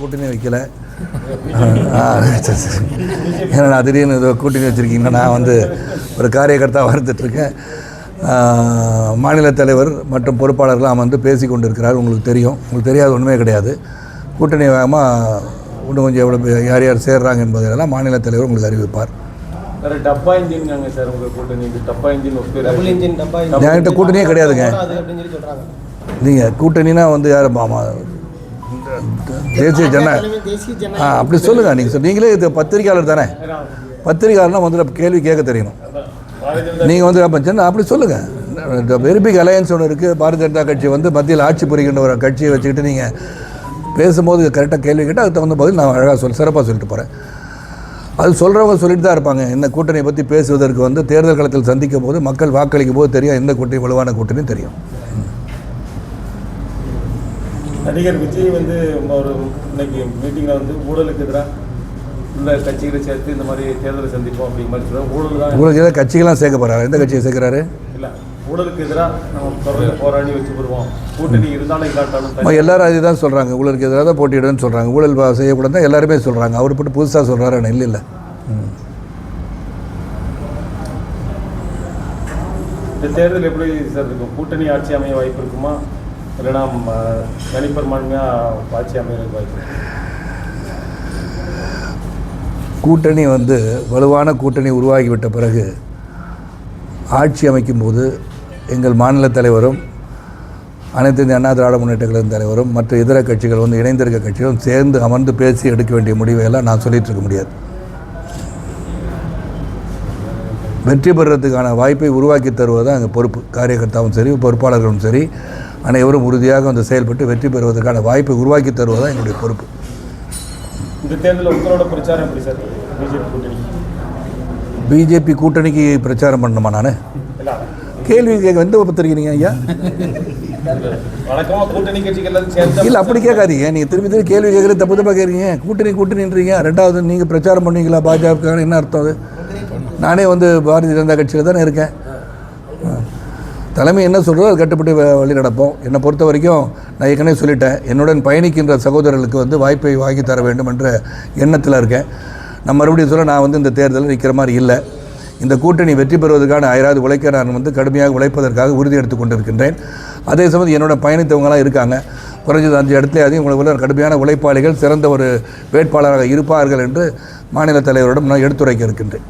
கூட்டணி வைக்கல. ஆ, சரி, சரி. ஏன்னா நான் திடீர்னு ஏதோ கூட்டணி வச்சுருக்கீங்கன்னா நான் வந்து ஒரு காரியகர்த்தா வந்துட்டுருக்கேன் மாநில தலைவர் மற்றும் பொறுப்பாளர்கள்லாம் வந்து பேசி கொண்டு இருக்கிறார் உங்களுக்கு தெரியும். உங்களுக்கு தெரியாத ஒன்றுமே கிடையாது. கூட்டணி வேகமாக இன்னும் கொஞ்சம் எவ்வளோ யார் யார் சேர்றாங்க என்பதையெல்லாம் மாநில தலைவர் உங்களுக்கு அறிவிப்பார். வேற டப்பா இன்ஜின்காங்க சார் உங்க கூட்டணி. இது டப்பா இன்ஜின் ஒப்பேர் டபுள் இன்ஜின் டப்பா என்கிட்ட கூட்டணியே கிடையாதுங்க. அது அப்படின்னு சொல்லி சொல்றாங்க. நீங்கள் கூட்டணினா வந்து யார் தேசிய ஜன ஆ அப்படி சொல்லுங்கள் நீங்கள் சொல் நீங்களே இது பத்திரிக்கையாளர் தானே? பத்திரிக்கையாளர்னா வந்து கேள்வி கேட்க தெரியணும். நீங்கள் வந்து அப்போ சின்ன அப்படி சொல்லுங்கள் வெரி பிக் அலையன்ஸ் ஒன்று இருக்குது பாரதிய ஜனதா கட்சி வந்து மத்தியில் ஆட்சி புரிகின்ற ஒரு கட்சியை வச்சுக்கிட்டு நீங்கள் பேசும்போது கரெக்டாக கேள்வி கேட்டால் அதுக்கு தகுந்த பதில் நான் அழகாக சொல் சிறப்பாக சொல்லிட்டு போகிறேன் அது சொல்கிறவங்க சொல்லிட்டு தான் இருப்பாங்க. என்ன கூட்டணியை பற்றி பேசுவதற்கு வந்து தேர்தல் களத்தில் சந்திக்கும் போது மக்கள் வாக்களிக்கும் போது தெரியும் எந்த கூட்டணி வலுவான கூட்டணி தெரியும். நடிகர் விஜய் வந்து ஒரு இன்னைக்கு மீட்டிங்கில் வந்து ஊழலுக்கு எதிராக உள்ள கட்சிகளை சேர்த்து இந்த மாதிரி தேர்தலை சந்திப்போம் அப்படிங்கிற மாதிரி சொல்றாங்க ஊழல் தான் உங்களுக்கு ஏதாவது கட்சிகள்லாம் சேர்க்க போகிறாரு எந்த கட்சியை சேர்க்குறாரு? இல்லை ஊழலுக்கு எதிராக நம்ம தொடர்ந்து போராடி வச்சு வருவோம். கூட்டணி இருந்தாலும் இல்லாட்டாலும் எல்லாரும் அதுதான் சொல்கிறாங்க ஊழலுக்கு எதிராக தான் போட்டியிடுன்னு சொல்கிறாங்க ஊழல் பா- செய்யக்கூடாது தான் எல்லாருமே சொல்கிறாங்க அவர் போட்டு புதுசாக சொல்கிறாரு ஆனால் இல்லை இல்லை. இந்த தேர்தல் எப்படி சார் இருக்கும்? கூட்டணி ஆட்சி அமைய வாய்ப்பு இருக்குமா? இல்லைன்னா ம, தனிப்பெரும்பான்மையாக ஆட்சி அமையறதுக்கு வாய்ப்பு கூட்டணி வந்து வலுவான கூட்டணி உருவாகிவிட்ட பிறகு ஆட்சி அமைக்கும்போது எங்கள் மாநில தலைவரும் அனைத்து இந்திய அண்ணா திராவிட முன்னேற்ற கழகம் தலைவரும் மற்ற இதர கட்சிகள் வந்து இணைந்திருக்க கட்சிகளும் சேர்ந்து அமர்ந்து பேசி எடுக்க வேண்டிய முடிவை எல்லாம் நான் சொல்லிட்டு இருக்க முடியாது. வெற்றி பெறுறதுக்கான வாய்ப்பை உருவாக்கி தருவது தான் எங்கள் பொறுப்பு. காரியகர்த்தாவும் சரி பொறுப்பாளர்களும் சரி. அனைவரும் உறுதியாக வந்து செயல்பட்டு வெற்றி பெறுவதற்கான வாய்ப்பை உருவாக்கி தருவது தான் எங்களுடைய பொறுப்பு. இந்த தேர்தலில் உங்களோட பிரச்சாரம் எப்படி சார்? பிஜேபி கூட்டணி. பிஜேபி கூட்டணிக்கு பிரச்சாரம் பண்ணணுமா நான்? கேள்வி கேட்க எந்த பத்திரிக்கிறீங்க ஐயா? இல்லை அப்படி கேட்காதீங்க. நீங்கள் திரும்பி திரும்பி கேள்வி கேட்குறது தப்பு தப்பாக கேட்குறீங்க கூட்டணி கூட்டணின்றீங்க ரெண்டாவது நீங்கள் பிரச்சாரம் பண்ணுவீங்களா பாஜக என்ன அர்த்தம் அது? நானே வந்து பாரதிய ஜனதா கட்சியில் தானே இருக்கேன். தலைமை என்ன சொல்கிறதோ அது கட்டுப்பட்டு வழி நடப்போம். என்னை பொறுத்த வரைக்கும் நான் ஏற்கனவே சொல்லிட்டேன். என்னுடன் பயணிக்கின்ற சகோதரர்களுக்கு வந்து வாய்ப்பை வாங்கி தர வேண்டும் என்ற எண்ணத்தில் இருக்கேன். நான் மறுபடியும் சொல்ல நான் வந்து இந்த தேர்தலில் நிற்கிற மாதிரி இல்லை. இந்த கூட்டணி வெற்றி பெறுவதற்கான அயராது உழைக்க நான் வந்து கடுமையாக உழைப்பதற்காக உறுதி எடுத்துக் கொண்டிருக்கின்றேன். அதே சமயம் என்னோட பயணித்தவங்களாம் இருக்காங்க. குறைஞ்சது அஞ்சு இடத்துல அதையும் உங்களுக்கு கடுமையான உழைப்பாளிகள் சிறந்த ஒரு வேட்பாளராக இருப்பார்கள் என்று மாநில தலைவரிடம் நான் எடுத்துரைக்க இருக்கின்றேன்.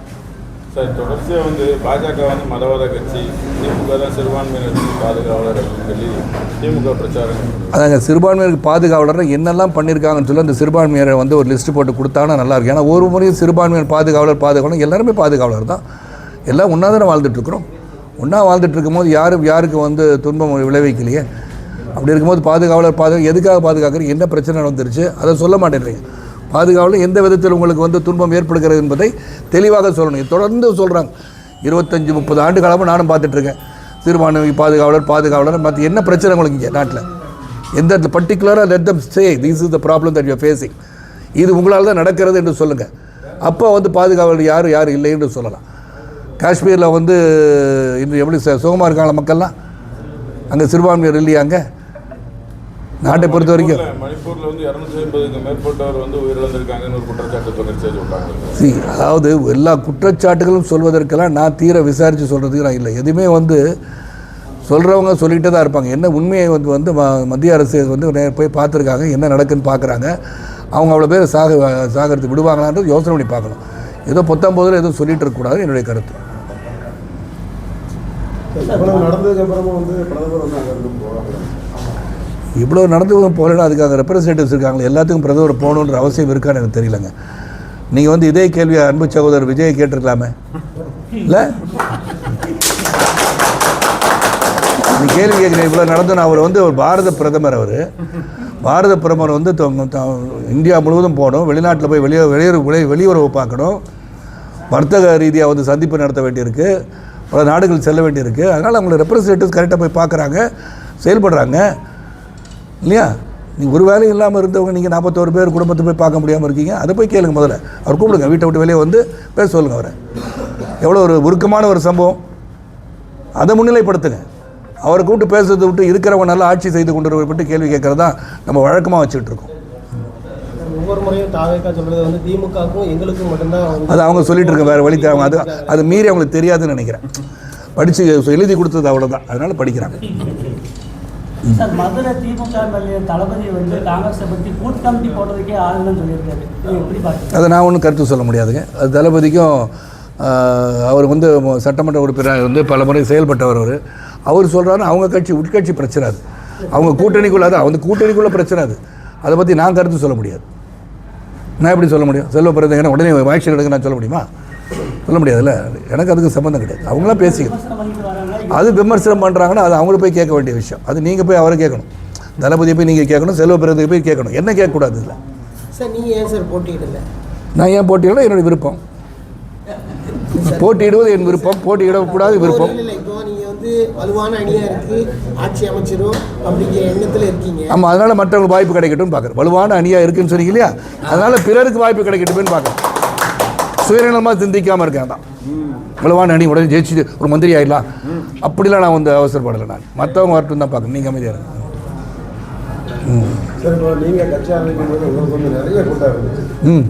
சார் தொடர்ச்சியாக வந்து பாஜக வந்து மதவாத கட்சி திமுக தான் சிறுபான்மையினர் பாதுகாவலர் அப்படின்னு சொல்லி திமுக பிரச்சாரம் அதாங்க சிறுபான்மையினருக்கு பாதுகாவலர் என்னெல்லாம் பண்ணியிருக்காங்கன்னு சொல்லி அந்த சிறுபான்மையரை வந்து ஒரு லிஸ்ட் போட்டு கொடுத்தாங்கன்னா நல்லா இருக்கும். ஏன்னா ஒரு முறையும் சிறுபான்மையினர் பாதுகாவலர் பாதுகாவலர் எல்லாருமே பாதுகாவலர் தான். எல்லாம் ஒன்றா தானே வாழ்ந்துட்டுருக்குறோம். ஒன்றா வாழ்ந்துட்டு இருக்கும்போது யாரும் யாருக்கு வந்து துன்பம் விளைவிக்கலையே. அப்படி இருக்கும்போது பாதுகாவலர் பாதுகா எதுக்காக பாதுகாக்கிறீங்க? என்ன பிரச்சனை வந்துருச்சு அதை சொல்ல மாட்டேன்றீங்க பாதுகாவலும் எந்த விதத்தில் உங்களுக்கு வந்து துன்பம் ஏற்படுகிறது என்பதை தெளிவாக சொல்லணும். தொடர்ந்து சொல்கிறாங்க இருபத்தஞ்சி முப்பது ஆண்டு காலமாக நானும் பார்த்துட்ருக்கேன் சிறுபான்மை பாதுகாவலர் பாதுகாவலர் மற்ற என்ன பிரச்சனை உங்களுக்கு இங்கே நாட்டில்? எந்த பர்டிகுலராக let them stay this is the problem that you facing இது உங்களால் தான் நடக்கிறது என்று சொல்லுங்கள் அப்போ வந்து பாதுகாவலர் யார் யார் இல்லை என்று சொல்லலாம். காஷ்மீரில் வந்து இன்று எப்படி சுகமாக இருக்காங்களா மக்கள்லாம்? அங்கே சிறுபான்மையர் இல்லையா அங்கே? நாட்டை பொறுத்த வரைக்கும். மணிப்பூர்ல- வந்து இரநூத்தி ஐம்பதுக்கு மேற்பட்டவர் வந்து உயிரிழந்திருக்காங்கன்னு ஒரு குற்றச்சாட்டு தொடர்ச்சியாக சொல்றாங்க. சி அதாவது எல்லா குற்றச்சாட்டுகளும் சொல்வதற்கெல்லாம் நான் தீர விசாரித்து சொல்கிறதுக்கு நான் இல்லை. எதுவுமே வந்து சொல்கிறவங்க சொல்லிக்கிட்டே தான் இருப்பாங்க. என்ன உண்மையை வந்து வந்து ம- மத்திய அரசு வந்து போய் பார்த்துருக்காங்க என்ன நடக்குன்னு பார்க்குறாங்க. அவங்க அவ்வளோ பேர் சாக சாகிறது விடுவாங்களான்றது யோசனை பண்ணி பார்க்கணும். ஏதோ பத்தொம்போதில் எதுவும் சொல்லிட்டு இருக்கக்கூடாது என்னுடைய கருத்து. நடந்ததுக்கு அப்புறமா வந்து பிரதமர் வந்து அங்கே இருந்து போவாங்க. இவ்வளோ நடந்து போகலன்னா அதுக்காக ரெப்ரசன்டேட்டிவ்ஸ் இருக்காங்களே எல்லாத்துக்கும் பிரதமர் போகணுன்ற அவசியம் இருக்கான்னு எனக்கு தெரியலங்க. நீங்கள் வந்து இதே கேள்வியை அன்பு சகோதரர் விஜய் கேட்டிருக்கலாமே? இல்லை? நீ கேள்வி கேட்குறேன் இவ்வளோ நடந்து அவர் வந்து ஒரு பாரத பிரதமர் அவர். பாரத பிரதமர் வந்து த- இந்தியா முழுவதும் போகணும். வெளிநாட்டில் போய் வெளியே வெளியுறவு வெளியுறவு பார்க்கணும். வர்த்தக ரீதியாக வந்து சந்திப்பு நடத்த வேண்டியிருக்கு. பல நாடுகள் செல்ல வேண்டியிருக்கு. அதனால் அவங்கள ரெப்ரசன்டேட்டிவ்ஸ் கரெக்டாக போய் பார்க்குறாங்க செயல்படுறாங்க. இல்லையா? நீங்கள் ஒரு வேலையும் இல்லாமல் இருந்தவங்க நீங்கள் நாற்பத்தோரு பேர் குடும்பத்தை போய் பார்க்க முடியாமல் இருக்கீங்க. அதை போய் கேளுங்க முதல்ல. அவர் கூப்பிடுங்க. வீட்டை விட்டு வெளியே வந்து பேச சொல்லுங்கள் அவரை. எவ்வளோ ஒரு உருக்கமான ஒரு சம்பவம். அதை முன்னிலைப்படுத்துங்க. அவரை கூப்பிட்டு பேசுறதை விட்டு இருக்கிறவங்க நல்லா ஆட்சி செய்து கொண்டு விட்டு கேள்வி கேட்கறது தான் நம்ம வழக்கமாக வச்சுட்டு இருக்கோம். ஒவ்வொரு முறையும் தாவேக்கா சொல்றது வந்து திமுகவுக்கும் எங்களுக்கும் மட்டும்தான் வந்து அது அவங்க சொல்லிட்டு இருக்க வேறு வழி தேவை. அது அது மீறி அவங்களுக்கு தெரியாதுன்னு நினைக்கிறேன். படித்து எழுதி கொடுத்தது அவ்வளோதான் அதனால் படிக்கிறாங்க. சார் மதுரை திமுக எம்எல்ஏ தளபதி வந்து காங்கிரஸை பற்றி கமிட்டி போடுறதுக்கே ஆளுன்னு சொல்லியிருக்காரு. எப்படி அதை நான் ஒன்றும் கருத்து சொல்ல முடியாதுங்க. அது தளபதிக்கும் அவர் வந்து சட்டமன்ற உறுப்பினர் வந்து பல முறை செயல்பட்டவர் அவர். அவர் சொல்கிறாரு அவங்க கட்சி உட்கட்சி பிரச்சனை அது. அவங்க கூட்டணிக்குள்ள அது அவங்க கூட்டணிக்குள்ளே பிரச்சனை அது. அதை பற்றி நான் கருத்து சொல்ல முடியாது. நான் எப்படி சொல்ல முடியும்? செல்வ பிறந்தங்க உடனே ஆக்ஷன் எடுக்க நான் சொல்ல முடியுமா? சொல்ல முடியாதுல்ல. எனக்கு அதுக்கு சம்மந்தம் கிடையாது. அவங்களாம் வராங்க. அது விமர்சனம் பண்ணுறாங்கன்னா அது அவங்கள போய் கேட்க வேண்டிய விஷயம். அது நீங்கள் போய் அவரை கேட்கணும். தளபதியை போய் நீங்கள் கேட்கணும் செல்வ பிறந்தகை போய் கேட்கணும். என்ன கேட்கக்கூடாது இதில்? சார் நீங்கள் ஏன் சார் போட்டியிடல? நான் ஏன் போட்டியிட என்னுடைய விருப்பம். போட்டியிடுவது என் விருப்பம். போட்டியிடக்கூடாது விருப்பம். இல்லை இல்லை ஆமாம் அதனால் மற்றவங்களுக்கு வாய்ப்பு கிடைக்கட்டும்னு பார்க்குறேன். வலுவான அணியாக இருக்குன்னு சொன்னீங்க இல்லையா? அதனால் பிறருக்கு வாய்ப்பு கிடைக்கட்டும்னு பார்க்குறேன். சுயநலமாக சிந்திக்காமல் இருக்கேன் தான் வலுவான அணி உடனே ஜெயிச்சுட்டு ஒரு மந்திரி ஆயிடலாம். அப்படிலாம் நான் வந்து அவசரப்படலை நான். மற்றவங்க வரட்டும் தான் பார்க்கணும். நீங்கள் அமைதியாக இருங்க. ம்.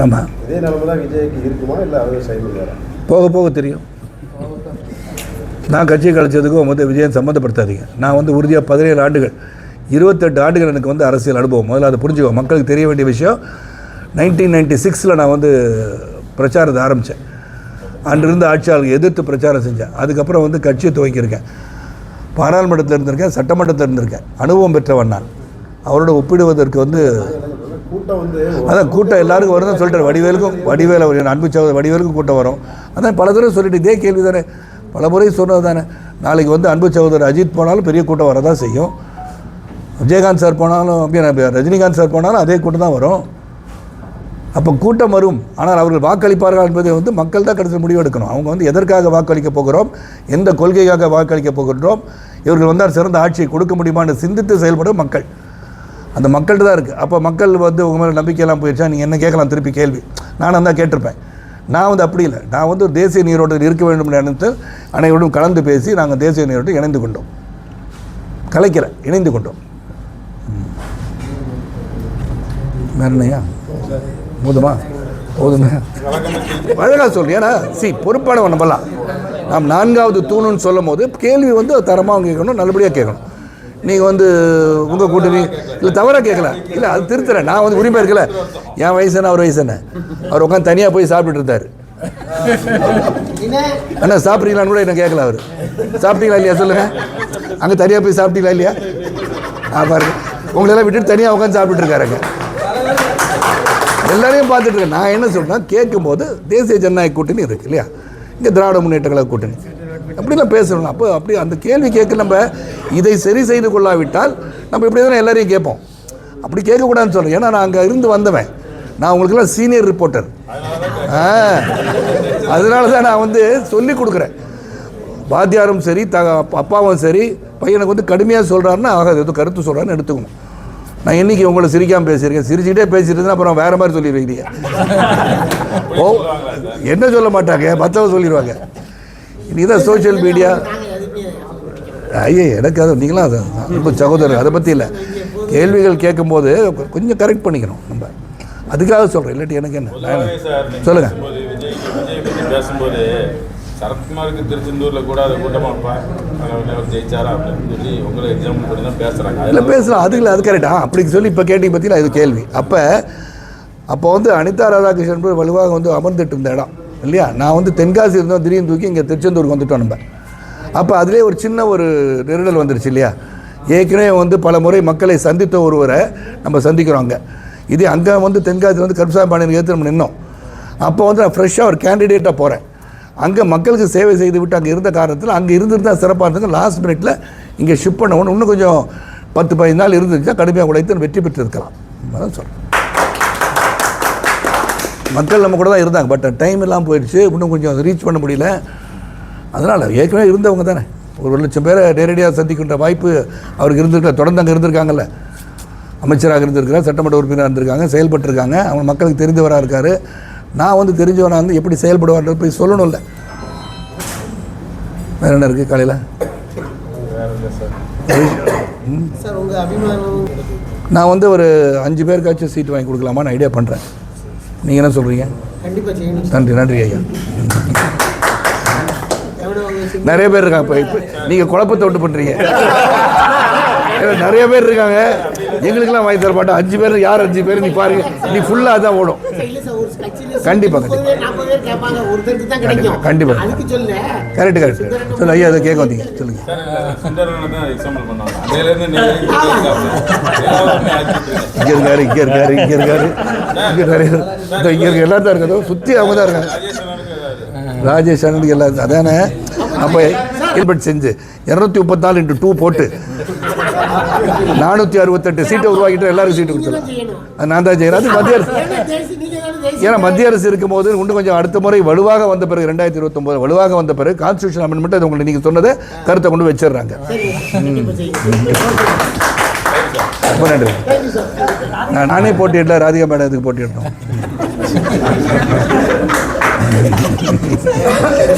ஆமாம் போக போக தெரியும். நான் கட்சியை கழிச்சதுக்கும் வந்து விஜயன் சம்மந்தப்படுத்தாதீங்க. நான் வந்து உறுதியாக பதினேழு ஆண்டுகள் இருபத்தெட்டு ஆண்டுகள் எனக்கு வந்து அரசியல் அனுபவம். முதல்ல அதை புரிஞ்சுக்கோ. மக்களுக்கு தெரிய வேண்டிய விஷயம் நைன்டீன் நைன்டி சிக்ஸில் நான் வந்து பிரச்சாரத்தை ஆரம்பித்தேன் அன்றிருந்த ஆட்சியாளர்கள் எதிர்த்து பிரச்சாரம் செஞ்சேன். அதுக்கப்புறம் வந்து கட்சியை துவக்கியிருக்கேன். பாராளுமன்றத்தில் இருந்திருக்கேன் சட்டமன்றத்தில் இருந்திருக்கேன். அனுபவம் பெற்றவன் நான் அவரோட ஒப்பிடுவதற்கு வந்து கூட்டம் அதான் கூட்டம் எல்லாருக்கும் வரும் தான் சொல்லிட்டு வடிவேலுக்கும் வடிவேல் அவர் அன்பு சகோதரர் வடிவேலுக்கும் கூட்டம் வரும். அதான் பல தடவை சொல்லிட்டு இதே கேள்வி தானே பல முறை சொன்னது தானே நாளைக்கு வந்து அன்பு சகோதரர் அஜித் போனாலும் பெரிய கூட்டம் வரதான் செய்யும். விஜயகாந்த் சார் போனாலும் அப்படியே ரஜினிகாந்த் சார் போனாலும் அதே கூட்டம் தான் வரும். அப்போ கூட்டம் வரும். ஆனால் அவர்கள் வாக்களிப்பார்கள் என்பதை வந்து மக்கள் தான் கடைசியில் முடிவு எடுக்கணும். அவங்க வந்து எதற்காக வாக்களிக்க போகிறோம்? எந்த கொள்கைக்காக வாக்களிக்க போகின்றோம் இவர்கள் வந்தால் சிறந்த ஆட்சியை கொடுக்க முடியுமான்னு சிந்தித்து செயல்படும் மக்கள். அந்த மக்கள்கிட்ட தான் இருக்குது அப்போ மக்கள் வந்து உங்கள் மேலே நம்பிக்கையெல்லாம் போயிடுச்சா? நீங்கள் என்ன கேட்கலாம் திருப்பி கேள்வி. நானும் தான் கேட்டிருப்பேன். நான் வந்து அப்படி இல்லை. நான் வந்து ஒரு தேசிய நீரோட்டத்தில் இருக்க வேண்டும் நினைத்து அனைவரும் கலந்து பேசி நாங்கள் தேசிய நீரோட்டம் இணைந்து கொண்டோம். கலைக்கிறேன் இணைந்து கொண்டோம். வேற போதுமா? போதுமே. அழகாக சொல்லு. ஏன்னா சி பொறுப்பானவன் நம்பலாம் நாம் நான்காவது தூணுன்னு சொல்லும் போது கேள்வி வந்து தரமாக கேட்கணும் நல்லபடியாக கேட்கணும். நீங்கள் வந்து உங்கள் கூட்டணி இல்லை தவறாக கேட்கல. இல்லை அது திருத்துறேன். நான் வந்து உரிமை இருக்கல. என் வயசு என்ன அவர் வயசு என்ன? அவர் உட்காந்து தனியாக போய் சாப்பிட்டுட்டு இருந்தார். அண்ணா சாப்பிட்றீங்களான்னு கூட என்ன கேட்கல அவர். சாப்பிட்டீங்களா இல்லையா சொல்லுங்கள் அங்கே தனியாக போய் சாப்பிட்டீங்களா இல்லையா? ஆ பாருங்க. உங்களெல்லாம் விட்டுட்டு தனியாக உட்காந்து சாப்பிட்டுட்டு இருக்காருங்க எல்லாரையும் பார்த்துட்டு இருக்கேன். நான் என்ன சொல்றேன்னா கேட்கும்போது தேசிய ஜனநாயக கூட்டணி இருக்கு இல்லையா? இங்கே திராவிட முன்னேற்ற கழக கூட்டணி. அப்படிலாம் பேசணும் அப்போ அப்படி அந்த கேள்வி கேட்க நம்ம இதை சரி செய்து கொள்ளாவிட்டால் நம்ம இப்படி தானே எல்லாரையும் கேட்போம். அப்படி கேட்கக்கூடாதுன்னு சொல்கிறேன் ஏன்னா நான் அங்கே இருந்து வந்தவன். நான் உங்களுக்கெல்லாம் சீனியர் ரிப்போர்ட்டர் ஆ. அதனால தான் நான் வந்து சொல்லி கொடுக்குறேன். வாத்தியாரும் சரி த அப்பாவும் சரி பையனுக்கு வந்து கடுமையாக சொல்கிறாருன்னா ஆகாது. ஏதோ கருத்து சொல்கிறான்னு எடுத்துக்கணும். நான் என்னைக்கு உங்களை சிரிக்காமல் பேசியிருக்கேன்? சிரிச்சுக்கிட்டே பேசிட்டு அப்புறம் வேறு மாதிரி சொல்லிடுவீங்க ஓ என்ன சொல்ல மாட்டாங்க? மற்றவங்க சொல்லிடுவாங்க. இதுதான் சோஷியல் மீடியா ஐயே எனக்கு அது நீங்களாம் அது ரொம்ப சகோதரர் அதை பற்றி இல்லை. கேள்விகள் கேட்கும்போது கொஞ்சம் கரெக்ட் பண்ணிக்கணும் நம்ம. அதுக்காக சொல்கிறேன் இல்லாட்டி எனக்கு என்ன? பொதுவாகவே சரத்குமாருக்கு திருச்செந்தூரில் கூட அதை கூட்டமாக அதில் ஜெயிச்சாரா அப்படின்னு சொல்லி உங்களை எக்ஸாம்பிள் பண்ணி தான் பேசுகிறாங்க இல்லை பேசுகிறோம் அது இல்லை அது கரெக்டாக அப்படி சொல்லி இப்போ கேட்டிங்க பார்த்தீங்கன்னா இது கேள்வி. அப்போ அப்போ வந்து அனிதா ராதாகிருஷ்ணன் போய் வலுவாக வந்து அமர்ந்துட்டு இருந்த இடம் இல்லையா? நான் வந்து தென்காசி இருந்தோம் திடீர்னு தூக்கி இங்கே திருச்செந்தூருக்கு வந்துட்டோம் நம்ம. அப்போ அதிலே ஒரு சின்ன ஒரு நெருடல் வந்துருச்சு இல்லையா? ஏற்கனவே வந்து பல முறை மக்களை சந்தித்த ஒருவரை நம்ம சந்திக்கிறோம் அங்கே. இது அங்கே வந்து தென்காசியில் வந்து கருப்சாமி பாண்டியன் ஏற்று நம்ம நின்னோம். அப்போ வந்து நான் ஃப்ரெஷ்ஷாக ஒரு கேண்டிடேட்டாக போகிறேன் அங்கே மக்களுக்கு சேவை செய்து விட்டு அங்கே இருந்த காரணத்தில் அங்கே இருந்திருந்தால் சிறப்பாக இருந்தது லாஸ்ட் மினிட்ல இங்கே ஷிஃப்ட் பண்ண ஒன்று இன்னும் கொஞ்சம் பத்து பதினஞ்சு நாள் இருந்துச்சுன்னா கடுமையாக உழைத்து வெற்றி பெற்றிருக்கலாம். அதான் சொல்கிறேன் மக்கள் நம்ம கூட தான் இருந்தாங்க. பட் டைம் எல்லாம் போயிடுச்சு. இன்னும் கொஞ்சம் ரீச் பண்ண முடியல. அதனால் ஏற்கனவே இருந்தவங்க தானே. ஒரு லட்சம் பேரை நேரடியாக சந்திக்கின்ற வாய்ப்பு அவருக்கு இருந்திருக்க தொடர்ந்து அங்கே இருந்திருக்காங்கல்ல. அமைச்சராக இருந்திருக்கிறார் சட்டமன்ற உறுப்பினராக இருந்திருக்காங்க செயல்பட்டிருக்காங்க. அவங்க மக்களுக்கு தெரிந்தவராக இருக்கார். நான் வந்து தெரிஞ்சவனாக வந்து எப்படி செயல்படுவார்ன்றது போய் சொல்லணும்ல. வேறு என்ன இருக்குது காலையில்? வேற இல்லை சார்? சார் உங்க அபிமானம் நான் வந்து ஒரு அஞ்சு பேருக்காச்சும் சீட் வாங்கி கொடுக்கலாமான்னு ஐடியா பண்ணுறேன் நீங்கள் என்ன சொல்கிறீங்க கண்டிப்பா செய்யணும் சார். நன்றி நன்றி ஐயா. நிறைய பேர் இருக்காங்க. இப்போ இப்போ நீங்கள் குழப்பத்தை விட்டு பண்ணுறீங்க நிறைய பேர் இருக்காங்க. எங்களுக்கெல்லாம் வாங்கி தர மாட்டோம். அஞ்சு பேர் யார் அஞ்சு பேர்? நீ பாருங்க. நீ ஃபுல்லாக தான் ஓடும். இல்ல சார், ஒரு கட்சியில கண்டிப்பா, முப்பது பேர், நாற்பது பேர் கேட்பாங்க ஒருத்தருக்கு தான் கிடைக்கும் கண்டிப்பா. அதுக்கு சொல்ல கரெக்டு கரெக்ட் சொல்லு ஐயா அதை கேட்க வந்தீங்க நீங்கள் இங்கே இருக்காரு இங்கே இருக்காரு இங்கே இருக்காரு. இங்கே நிறைய இங்கே இருக்க. எல்லாரும் தான் இருக்கதோ சுற்றி அவங்க தான் இருக்காங்க. ராஜேஷ் அண்ணனுக்கு எல்லாம் அதானே? நம்ம ஹெல்மெட் செஞ்சு. இரநூத்தி முப்பத்தாலு இன்ட்டு டூ போட்டு. நானூற்றி அறுபத்தெட்டு சீட்டை உருவாக்கிட்டு எல்லாருக்கும் சீட்டு கொடுத்துருவேன் நான் தான் செய்கிறேன் அது மத்திய அரசு. ஏன்னா மத்திய அரசு இருக்கும்போது இன்னும் கொஞ்சம் அடுத்த முறை வலுவாக வந்த பிறகு ரெண்டாயிரத்தி இருபத்தொம்போது வலுவாக வந்த பிறகு கான்ஸ்டியூஷன் அமெண்ட்மெண்ட் அது உங்களுக்கு நீங்கள் சொன்னதை கருத்தை கொண்டு வச்சிடுறாங்க. ரொம்ப நன்றி. நானே போட்டியிடல ராதிகா மேடம் இதுக்கு போட்டியிடணும்.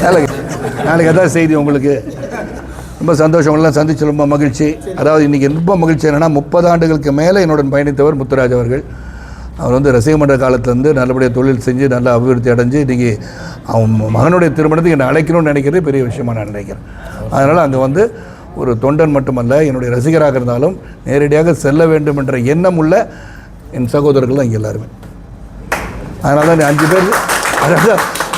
நாளைக்கு நாளைக்கு அதான் செய்தி உங்களுக்கு. ரொம்ப சந்தோஷம். எல்லாம் சந்திச்சு ரொம்ப மகிழ்ச்சி. அதாவது இன்றைக்கி ரொம்ப மகிழ்ச்சி என்னென்னா முப்பது ஆண்டுகளுக்கு மேலே என்னுடன் பயணித்தவர் முத்துராஜ் அவர்கள். அவர் வந்து ரசிகமன்ற காலத்துலேருந்து நல்லபடியாக தொழில் செஞ்சு நல்லா அபிவிருத்தி அடைஞ்சு இன்றைக்கி அவன் மகனுடைய திருமணத்துக்கு என்னை அழைக்கணும்னு நினைக்கிறது பெரிய விஷயமா நான் நினைக்கிறேன். அதனால் அங்கே வந்து ஒரு தொண்டன் மட்டுமல்ல என்னுடைய ரசிகராக இருந்தாலும் நேரடியாக செல்ல வேண்டும் என்ற எண்ணம் உள்ள என் சகோதரர்கள் தான் இங்கே எல்லாருமே. அதனால தான் அஞ்சு பேர் அதாவது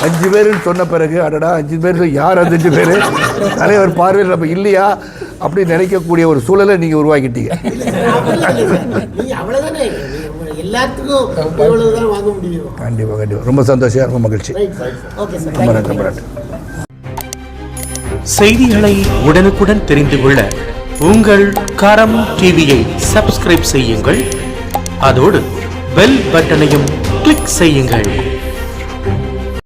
அஞ்சு பேருன்னு சொன்ன பிறகு அடடா அஞ்சு பேர் யார் அஞ்சு பேர்? தலைவர் பார்வையில் நம்ம இல்லையா அப்படி நினைக்கக்கூடிய ஒரு சூழலை நீங்கள் உருவாக்கிட்டீங்க. எல்லாத்துக்கும் கண்டிப்பாக கண்டிப்பாக ரொம்ப சந்தோஷம் ரொம்ப மகிழ்ச்சி. ரொம்ப நன்றி ரொம்ப நன்றி. செய்திகளை உடனுக்குடன் தெரிந்து கொள்ள உங்கள் கரம் டிவியை சப்ஸ்கிரைப் செய்யுங்கள். அதோடு பெல் பட்டனையும் கிளிக் செய்யுங்கள்.